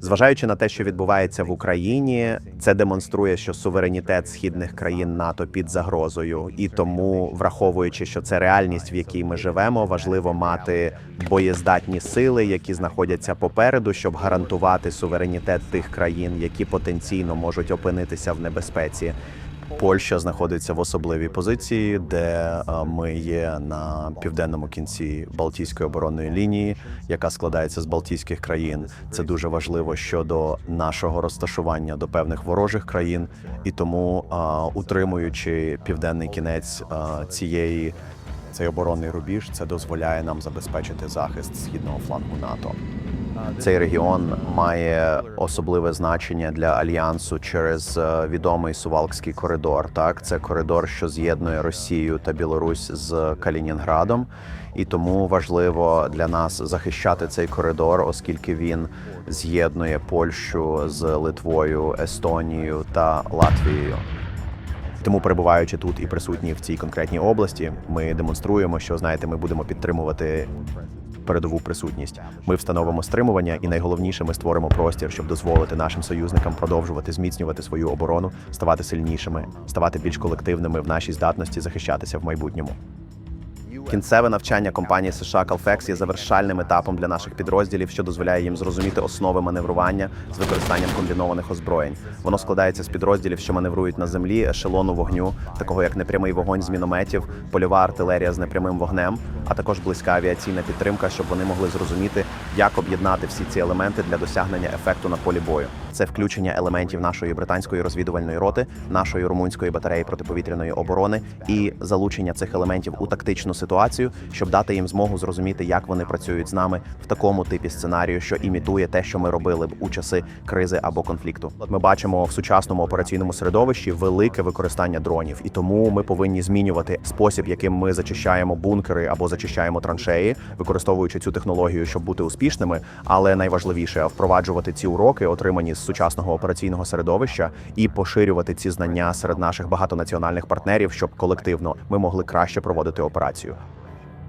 Зважаючи на те, що відбувається в Україні, це демонструє, що суверенітет східних країн НАТО під загрозою, і тому, враховуючи, що це реальність, в якій ми живемо, важливо мати боєздатні сили, які знаходяться попереду, щоб гарантувати суверенітет тих країн, які потенційно можуть опинитися в небезпеці. Польща знаходиться в особливій позиції, де е, ми є на південному кінці Балтійської оборонної лінії, яка складається з Балтійських країн. Це дуже важливо щодо нашого розташування до певних ворожих країн, і тому, е, утримуючи південний кінець е, цієї. Цей оборонний рубіж це дозволяє нам забезпечити захист східного флангу НАТО. Цей регіон має особливе значення для альянсу через е, відомий Сувалкський коридор. Так, це коридор, що з'єднує Росію та Білорусь з Калінінградом, і тому важливо для нас захищати цей коридор, оскільки він з'єднує Польщу з Литвою, Естонією та Латвією. Тому, перебуваючи тут і присутні в цій конкретній області, ми демонструємо, що знаєте, ми будемо підтримувати передову присутність. Ми встановимо стримування, і найголовніше, ми створимо простір, щоб дозволити нашим союзникам продовжувати зміцнювати свою оборону, ставати сильнішими, ставати більш колективними в нашій здатності захищатися в майбутньому. Кінцеве навчання компанії США Calfex є завершальним етапом для наших підрозділів, що дозволяє їм зрозуміти основи маневрування з використанням комбінованих озброєнь. Воно складається з підрозділів, що маневрують на землі, ешелону вогню, такого як непрямий вогонь з мінометів, польова артилерія з непрямим вогнем, а також близька авіаційна підтримка, щоб вони могли зрозуміти, як об'єднати всі ці елементи для досягнення ефекту на полі бою. Це включення елементів нашої британської розвідувальної роти, нашої румунської батареї протиповітряної оборони і залучення цих елементів у тактичну ситуацію, щоб дати їм змогу зрозуміти, як вони працюють з нами в такому типі сценарію, що імітує те, що ми робили б у часи кризи або конфлікту. Ми бачимо в сучасному операційному середовищі велике використання дронів, і тому ми повинні змінювати спосіб, яким ми зачищаємо бункери або зачищаємо траншеї, використовуючи цю технологію, щоб бути успішними. Але найважливіше впроваджувати ці уроки, отримані з сучасного операційного середовища, і поширювати ці знання серед наших багатонаціональних партнерів, щоб колективно ми могли краще проводити операцію.